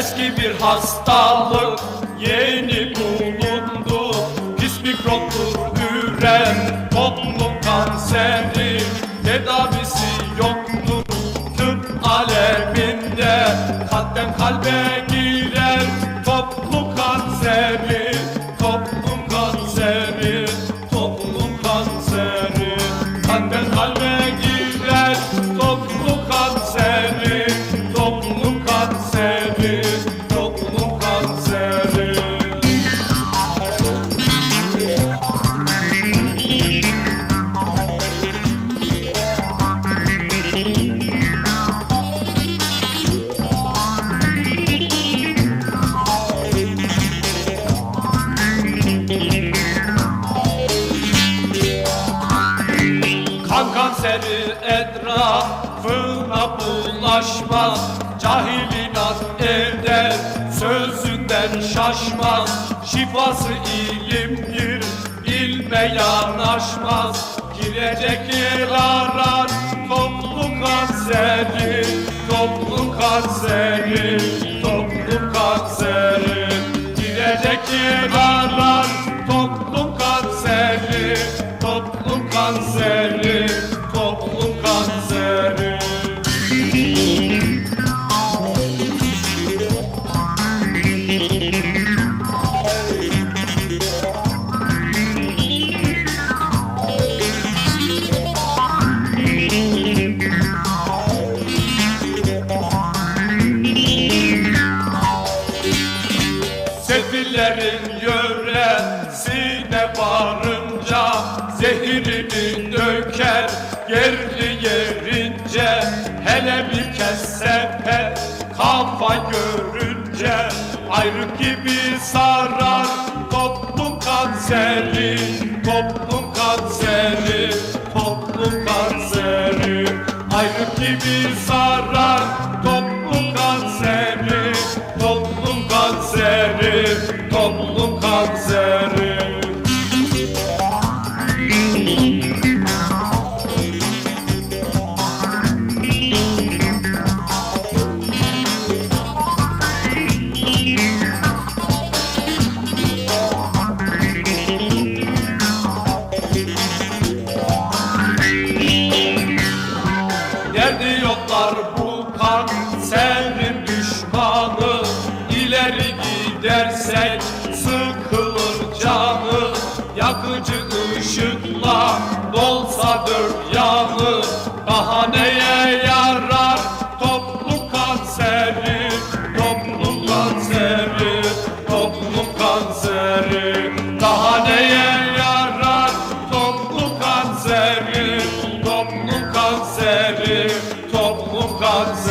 Eski bir hastalık yeni bulundu Mikroptur üren toplum kanseri Tedavisi yoktur tıp aleminde. Kalpten kalbe kanseri etrafına bulaşmaz Cahil inat eder sözünden şaşmaz Şifası ilimdir ilme yanaşmaz. Girecek yer arar toplum kanseri Toplum kanseri, Sefillerin yöresine varınca Zehirini döker yerli yerince Hele bir kez sepet kafa görünce Ayrı gibi sarar toplum kanseri Toplum kanseri, toplum kanseri. Ayrı gibi sarar toplum Derdi yoklar bu kan, kanserin düşmanı. İleri gidersek sıkılır canı. Yakıcı ışıkla dolsa dört yanı. Daha neye yarar toplu kanseri? Toplu kanseri, toplu kanseri. Daha neye yarar toplu kanseri? God's